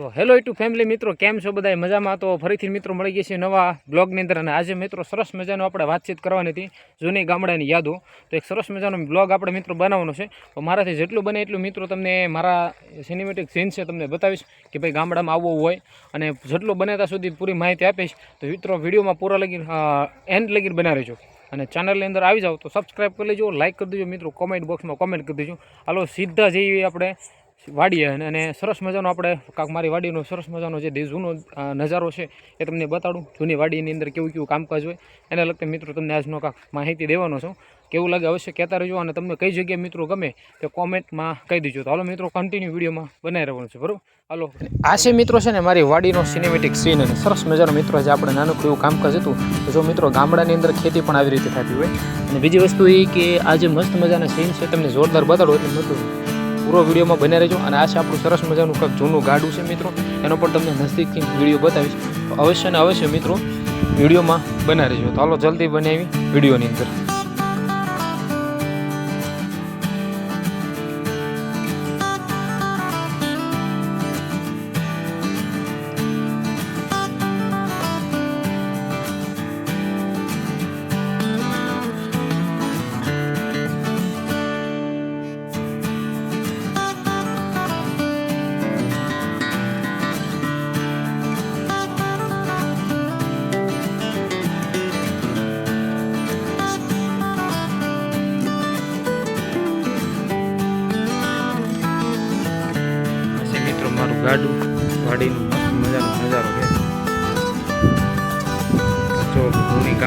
તો hello YouTube family મિત્રો, કેમ છો બધા મજામાં? તો ફરીથી મિત્રો મળી ગઈ છે નવા બ્લોગની અંદર અને આજે મિત્રો સરસ મજાનો આપણે વાતચીત કરવાની હતી જૂની ગામડાની યાદો. તો એક સરસ મજાનો બ્લોગ આપણે મિત્રો બનાવવાનો છે. તો મારાથી જેટલું બને એટલું મિત્રો તમને મારા સિનેમેટિક સીન છે તમને બતાવીશ કે ભાઈ ગામડામાં આવવું હોય અને જેટલું બને ત્યાં સુધી પૂરી માહિતી આપીશ. તો મિત્રો વિડીયોમાં પૂરા લગી એન્ડ લગી બના રહેજો. અને ચેનલની અંદર આવી જાઓ તો સબસ્ક્રાઈબ કરી લેજો લાઇક કરી દેજો મિત્રો કોમેન્ટ બોક્સમાં કોમેન્ટ કરી દેજો. હાલો, સીધા જઈએ આપણે વાડીએ અને સરસ મજાનો આપણે કાંક મારી વાડીનો સરસ મજાનો જે જૂનો નજારો છે એ તમને બતાડું. જૂની વાડીની અંદર કેવું કેવું કામકાજ હોય એને લગતે મિત્રો તમને આજનો કાંક માહિતી દેવાનો છું. કેવું લાગે અવશ્ય કહેતા રહેજો અને તમને કઈ જગ્યાએ મિત્રો ગમે તે કોમેન્ટમાં કહી દેજો. તો હાલો મિત્રો કન્ટિન્યુ વિડીયોમાં બનાવી રહેવાનું છે, બરાબર? હાલો. આ છે મિત્રો છે ને મારી વાડીનો સિનેમેટિક સીન અને સરસ મજાનો મિત્રો જે આપણે નાનું એવું કામકાજ હતું જો મિત્રો ગામડાની અંદર ખેતી પણ આવી રીતે થતી હોય. અને બીજી વસ્તુ એ કે આ જે મસ્ત મજાના સીન છે, તમને જોરદાર બતાડો એટલે મતલબ પૂરો વિડીયોમાં બને રહેજો. અને આ છે આપણું સરસ મજાનું કંઈક જૂનું ગાડું છે મિત્રો. એનો પણ તમને નજીકથી વીડિયો બતાવીશ. અવશ્ય ને અવશ્ય મિત્રો, વિડીયોમાં બનાવી રહેજો. તો હાલો, જલ્દી બનાવી વિડીયોની અંદર.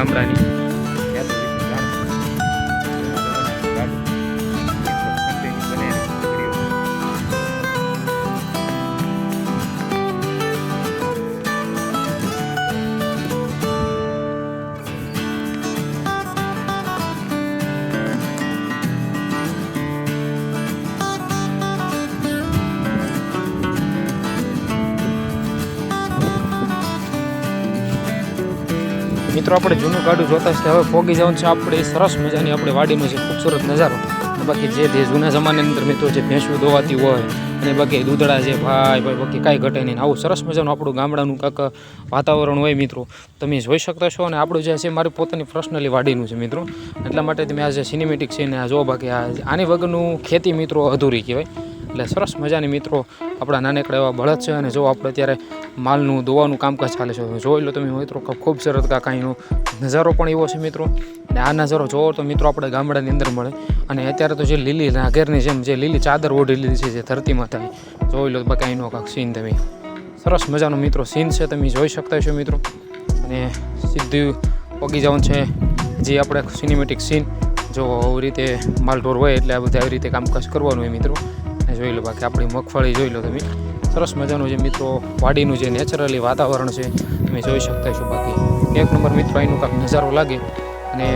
જૂની મિત્રો, આપણે જૂનું ગાડું જોતા છે હવે પોગી જવાનું છે. આપણે સરસ મજાની આપણે વાડીનો છે ખૂબસૂરત નજારો બાકી જે તે જૂના જમાનાની અંદર મિત્રો જે ભેંસું દોવાતી હોય અને બાકી દૂધડા છે ભાઈ ભાઈ, બાકી કાંઈ ઘટે નહીં. આવું સરસ મજાનું આપણું ગામડાનું કાંક વાતાવરણ હોય મિત્રો. તમે જોઈ શકતા છો અને આપણું જે છે મારી પોતાની પર્સનલી વાડીનું છે મિત્રો. એટલા માટે તમે આ જે સિનેમેટિક છે ને આ જો બાકી આ આની વગરનું ખેતી મિત્રો અધૂરી કહેવાય. એટલે સરસ મજાની મિત્રો આપણા નાનકડા એવા બળદ છે અને જો આપણે અત્યારે માલનું દોવાનું કામકાજ ચાલે છે જોઈ લો તમે મિત્રો ખૂબ સરસ કાંઈનો નજારો પણ એવો છે મિત્રો. અને આ નજારો જોવો તો મિત્રો આપણે ગામડાની અંદર મળે. અને અત્યારે તો જે લીલી નાગેરની જેમ જે લીલી ચાદર ઓઢી લીધી છે, જે ધરતીમાં થાય. જોઈ લો કાંઈનો કાંક સીન તમે. સરસ મજાનો મિત્રો સીન છે, તમે જોઈ શકતા છો મિત્રો. અને સીધું પગી જવાનું છે જે આપણે સિનેમેટિક સીન જો આવી રીતે માલ ઢોર હોય એટલે આ બધા આવી રીતે કામકાજ કરવાનું હોય મિત્રો. જોઈ લો બાકી આપણી મગફળી જોઈ લો તમે. સરસ મજાનું જે મિત્રો વાડીનું જે નેચરલી વાતાવરણ છે, તમે જોઈ શકતા છો બાકી. એક નંબર મિત્રો અહીંનું કાંઈક નજારો લાગે અને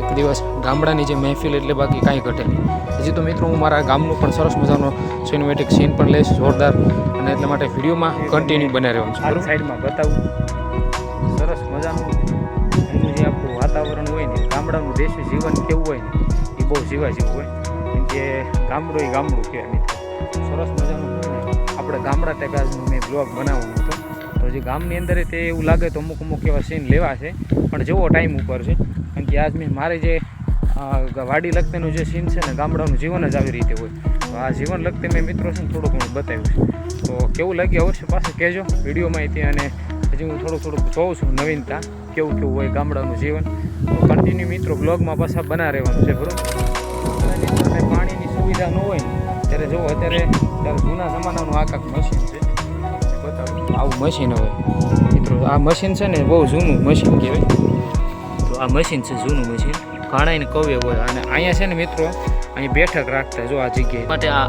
એક દિવસ ગામડાની જે મહેફિલ એટલે બાકી કાંઈ ઘટે નહીં. હજી તો મિત્રો હું મારા ગામનું પણ સરસ મજાનો સિનેમેટિક સીન પણ લઈશ જોરદાર અને એટલા માટે વિડીયોમાં કન્ટિન્યુ બન્યા રહેવાનું છું. સાઈડમાં બતાવું. સરસ મજાનું જે આપણું વાતાવરણ હોય ને, ગામડાનું દેશી જીવન કેવું હોય ને, એ બહુ જીવા જેવું હોય. કેમ કે ગામડું એ ગામડું કે મિત્રો સરસ મજાનું આપણે ગામડા ટાઈપ મેં બ્લોગ બનાવવાનો હતો. તો જે ગામની અંદર તે એવું લાગે તો અમુક અમુક એવા સીન લેવા છે. પણ જેવો ટાઈમ ઉપર છે. કારણ કે આજ મેં મારે જે વાડી લગતેનું જે સીન છે ને ગામડાનું જીવન જ આવી રીતે હોય. તો આ જીવન લગતે મેં મિત્રો છે ને થોડું ઘણું બતાવ્યું છે. તો કેવું લાગ્યું અવશ્ય પાછું કહેજો વિડીયોમાં અહીંથી અને હજી હું થોડું થોડુંક જોઉં છું નવીનતા, કેવું કેવું હોય ગામડાનું જીવન. તો કન્ટિન્યુ મિત્રો બ્લોગમાં પાછા બના રહેવાનું છે, બરોબર? સુવિધા ન હોય ને ત્યારે જો અત્યારે જૂના જમાનાનું આ કાંક મશીન છે. બતાવું. આવું મશીન હવે. મિત્રો આ મશીન છે ને બહુ જૂનું મશીન કહેવાય. તો આ મશીન છે જૂનું મશીન ઘણાઈને કવે હોય અને અહીંયા છે ને મિત્રો અહીં બેઠક રાખતા જો આ જગ્યાએ. માટે આ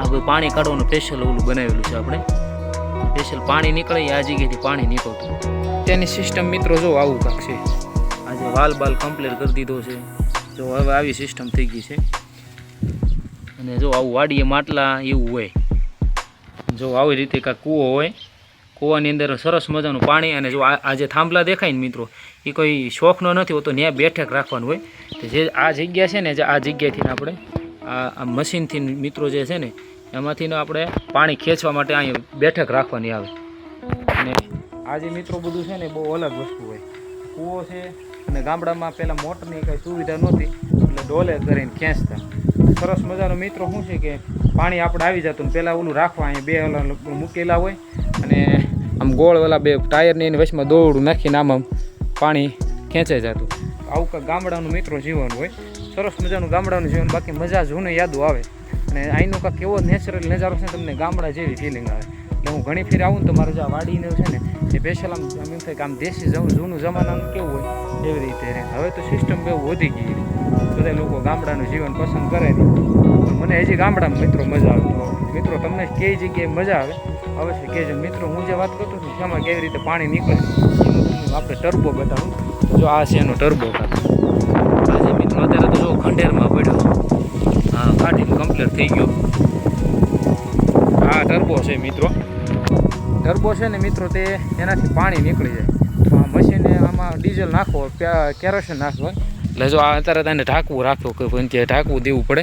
આ બધું પાણી કાઢવાનું સ્પેશિયલ ઓલું બનાવેલું છે આપણે. સ્પેશિયલ પાણી નીકળે આ જગ્યાએથી પાણી નીકળતું. તેની સિસ્ટમ મિત્રો જો આવું કાંક છે. આજે વાલ બાલ કમ્પ્લીટ કરી દીધો છે. જો હવે આવી સિસ્ટમ થઈ ગઈ છે. અને જો આવું વાડીએ માટલા એવું હોય. જો આવી રીતે કાંઈ કૂવો હોય. કૂવાની અંદર સરસ મજાનું પાણી અને જો આ જે થાંભલા દેખાય ને મિત્રો, એ કોઈ શોખનો નથી હોતો, ત્યાં બેઠક રાખવાનું હોય. તો જે આ જગ્યા છે ને, જે આ જગ્યાથી આપણે આ મશીનથી મિત્રો જે છે ને, એમાંથી આપણે પાણી ખેંચવા માટે અહીં બેઠક રાખવાની આવે. અને આ જે મિત્રો બધું છે ને બહુ અલગ વસ્તુ હોય. કૂવો છે અને ગામડામાં પહેલાં મોટરની કંઈ સુવિધા નહોતી, એટલે ડોલે કરીને ખેંચતા. સરસ મજાનો મિત્રો શું છે કે પાણી આપણે આવી જતું પહેલાં ઓલું રાખવા અહીંયા બે ઓલા મૂકેલા હોય અને આમ ગોળ ઓલા બે ટાયરની એની વચમાં દોરડું નાખીને આમ આમ પાણી ખેંચાઈ જતું. આવું કાંઈ ગામડાનું મિત્રો જીવન હોય. સરસ મજાનું ગામડાનું જીવન, બાકી મજા જૂને યાદો આવે. અને અહીંનો કાંઈક એવો નેચરલ નજારો છે તમને ગામડા જેવી ફિલિંગ આવે. એટલે હું ઘણી ફેર આવું ને તો મારે જે વાડીને છે ને, એ સ્પેશિયલ આમ એમ થાય કે આમ દેશી જૂનું જમાનાનું કેવું હોય એવી રીતે હવે તો સિસ્ટમ બહુ વધી ગઈ. બધા લોકો ગામડાનું જીવન પસંદ કરે નહીં મને હજી ગામડામાં મિત્રો મજા આવે તો મિત્રો તમને કઈ જગ્યાએ મજા આવે? અવશ્ય કહેજો. મિત્રો, હું જે વાત કરતો છું એમાં કેવી રીતે પાણી નીકળે એનું આપણે ટર્બો બતાવું. જો આ છે એનો ટર્બો આજે મિત્રો અત્યારે તો જો ખંડેરમાં પડ્યો. હા, કાઢીને કમ્પ્લીટ થઈ ગયો. આ ટર્બો છે મિત્રો. ટર્બો છે ને મિત્રો તે એનાથી પાણી નીકળી જાય. આ મશીને આમાં ડીઝલ નાખો કેરોસીન નાખવો એટલે જો આ અત્યારે તેને ઢાંકવું રાખ્યો કે ત્યાં ઢાંકવું દેવું પડે.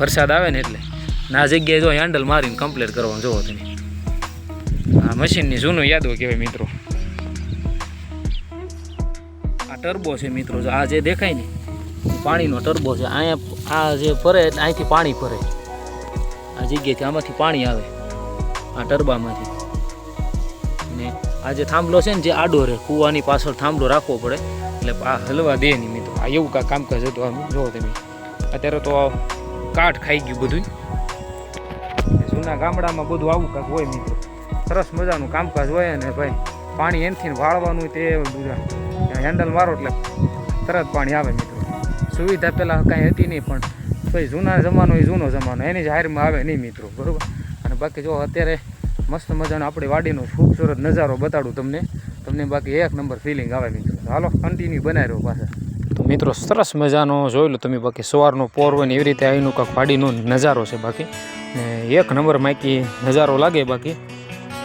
વરસાદ આવે ને એટલે. ને જગ્યાએ જો હેન્ડલ મારીને કમ્પ્લીટ કરવાનું જોવો તમે. આ મશીનની જૂનું યાદો કહેવાય મિત્રો. આ ટર્બો છે મિત્રો આ જે દેખાય ને પાણીનો ટર્બો છે. અહીંયા આ જે ફરે અહીંથી પાણી ફરે. આ જગ્યાએથી આમાંથી પાણી આવે, આ ટર્બામાંથી. ને આ જે થાંભલો છે ને, જે આડો રહે, કૂવાની પાછળ થાંભલો રાખવો પડે. એટલે આ હલવા દે નહીં એવું કાંઈ કામકાજ હતું આમ જુઓ તમે. અત્યારે તો આ કાઠ ખાઈ ગયું બધું જૂના ગામડામાં બધું આવું કાંઈક હોય મિત્રો. સરસ મજાનું કામકાજ હોય અને ભાઈ, પાણી એનથી વાળવાનું તે હેન્ડલ મારો એટલે તરત પાણી આવે મિત્રો. સુવિધા પહેલાં કાંઈ હતી નહીં, પણ ભાઈ જૂના જમાનો એ જૂનો જમાનો. એની જાહેરમાં આવે નહીં મિત્રો, બરાબર? અને બાકી જો અત્યારે મસ્ત મજાનો આપણી વાડીનો ખૂબસૂરત નજારો બતાડું તમને. તમને બાકી એક નંબર ફિલિંગ આવે મિત્રો. હાલો કન્ટિન્યુ બનાવી રહ્યો પાછા. મિત્રો સરસ મજાનો જોઈ લો તમે બાકી સવારનો પોર ને એવી રીતે આવીનું કાંક વાડીનો નજારો છે બાકી. ને એક નંબર માકી નજારો લાગે બાકી.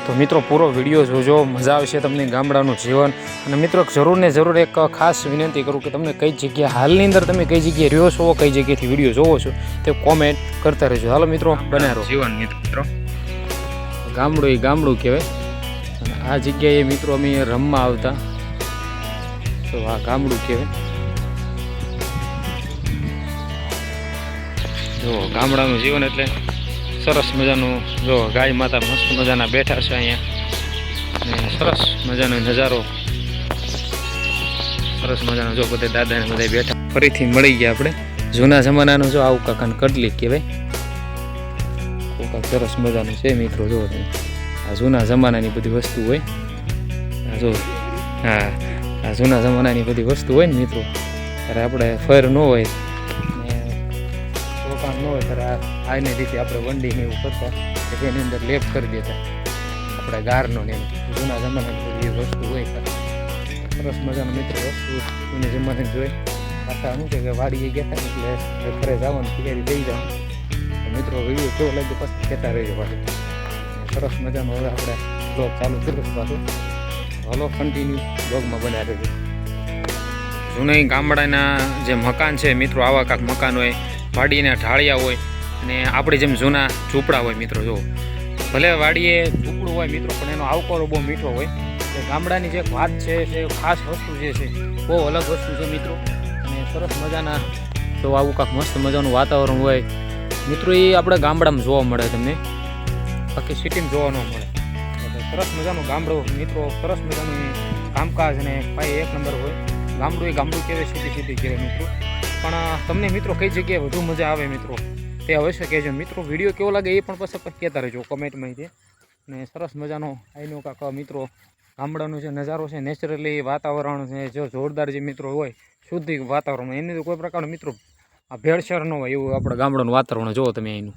તો મિત્રો પૂરો વીડિયો જોજો મજા આવશે તમને ગામડાનું જીવન. અને મિત્રો જરૂર ને જરૂર એક ખાસ વિનંતી કરું કે તમને કઈ જગ્યા હાલની અંદર તમે કઈ જગ્યાએ રહ્યો છો કઈ જગ્યાએથી વીડિયો જોવો છો તે કોમેન્ટ કરતા રહેજો. હાલો મિત્રો બનાવો જીવન મિત્રો. ગામડું એ ગામડું કહેવાય. અને આ જગ્યાએ મિત્રો અમે રમવા આવતા. તો આ ગામડું કહેવાય. જો ગામડાનું જીવન એટલે સરસ મજાનું. જો ગાય માતા મસ્ત મજાના બેઠા છે અહીંયા. સરસ મજાનો નજારો. સરસ મજાનો જો બધે દાદાને બધા બેઠા. ફરીથી મળી ગયા આપણે. જૂના જમાનાનો જો આવું કાકાને કડલી કહેવાય. કાંક સરસ મજાનું છે મિત્રો, જો. આ જૂના જમાનાની બધી વસ્તુ હોય. આ જો, હા, આ જૂના જમાનાની બધી વસ્તુ હોય ને મિત્રો. ત્યારે આપણે ફર ન હોય. ન હોય ત્યારે આ આની રીતે આપણે વંડીને એવું કરતા કે તેની અંદર લેપ કરી દેતા. આપણે ગારનો ને. જૂના જમાનાની બધી વસ્તુ હોય સરસ મજાનો મિત્ર વસ્તુ જૂની જમાને જોઈ. પાછા શું છે કે વાડીએ ગયા હતા એટલે ઘરે જવાનું તૈયારી દઈ જવાનું મિત્રો વીડિયો કેવો લાગ્યો પછી કહેતા રહીએ પાછું. સરસ મજાનો હવે આપણે બ્લોગ ચાલુ કરીશું પાછું. હલો કન્ટિન્યુ બ્લોગમાં બન્યા છે જૂના ગામડાના જે મકાન છે, મિત્રો આવા કાંક મકાન હોય. વાડીના ઢાળિયા હોય અને આપણે જેમ જૂના ઝૂંપડા હોય મિત્રો જો ભલે વાડીએ ઝૂંપડું હોય મિત્રો, પણ એનો આવકારો બહુ મીઠો હોય. એટલે ગામડાની જે વાત છે તે ખાસ વસ્તુ જે છે, બહુ અલગ વસ્તુ છે મિત્રો. અને સરસ મજાના, જો આવું કાંક મસ્ત મજાનું વાતાવરણ હોય, મિત્રો, એ આપણે ગામડામાં જોવા મળે તમને. બાકી સિટીમાં જોવા ન મળે. સરસ મજાનું ગામડું મિત્રો, સરસ મજાનું કામકાજ અને ભાઈ એક નંબર હોય. ગામડું એ ગામડું કહેવાય સીધી સિટી કહેવાય મિત્રો. પણ તમને મિત્રો કઈ જગ્યાએ વધુ મજા આવે મિત્રો? તે અવશ્ય કહેજો. મિત્રો, વીડિયો કેવો લાગે એ પણ પછી કહેતા રહેજો કમેન્ટમાં તે ને સરસ મજાનો અહીંનો કાંક મિત્રો, ગામડાનો જે નજારો છે, નેચરલી વાતાવરણ છે જો જોરદાર જે મિત્રો હોય, શુદ્ધ વાતાવરણ, એની તો કોઈ પ્રકારનો મિત્રો આ ભેળસેળ ન હોય એવું આપણે ગામડાનું વાતાવરણ જુઓ તમે અહીંનું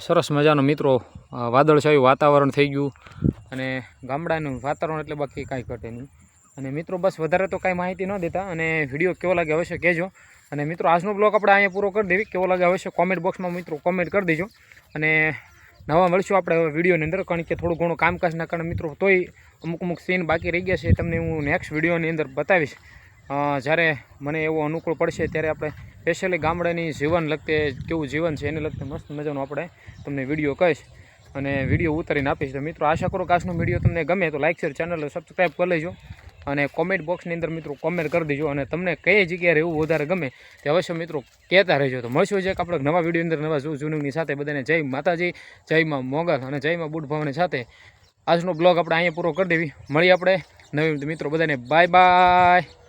સરસ મજાનો મિત્રો વાદળછાયું વાતાવરણ થઈ ગયું અને ગામડાનું વાતાવરણ એટલે બાકી કાંઈ ઘટે નહીં. અને મિત્રો બસ વધારે તો કાંઈ માહિતી ન દેતા અને વીડિયો કેવો લાગે અવશ્ય કહેજો. અને મિત્રો, આજનો બ્લોગ આપણે અહીંયા પૂરો કરી દેવી. કેવો લાગે અવશ્ય કોમેન્ટ બોક્સમાં મિત્રો કોમેન્ટ કરી દેજો. અને નવા મળશું આપણે હવે વિડીયોની અંદર, કારણ કે થોડું ઘણું કામકાજના કારણે મિત્રો, તોય અમુક અમુક સીન બાકી રહી ગયા છે. તમને હું નેક્સ્ટ વિડીયોની અંદર બતાવીશ. જ્યારે મને એવો અનુકૂળ પડશે ત્યારે આપણે સ્પેશિયલી ગામડાની જીવન લગતે, કેવું જીવન છે એને લગતે મસ્ત મજાનો આપણે તમને વીડિયો કહીશ અને વીડિયો ઉતારીને આપીશ. તો મિત્રો, આશા કરો કે વીડિયો તમને ગમે તો લાઇક શેર ચેનલ સબસ્ક્રાઈબ કરી લેજો. અને કોમેન્ટ બોક્સની અંદર મિત્રો કોમેન્ટ કરી દેજો અને તમને કઈ જગ્યાએ રહેવું વધારે ગમે તે અવશ્ય મિત્રો કહેતા રહેજો. તો મળશું છે આપણે નવા વીડિયો અંદર નવા જૂનગની સાથે. બધાને જય માતાજી, જય માં મોગલ અને જય માં બુટ ભવાની સાથે. આજનો બ્લોગ આપણે અહીંયા પૂરો કરી દેવી. મળીએ આપણે નવી મિત્રો બધાને. Bye bye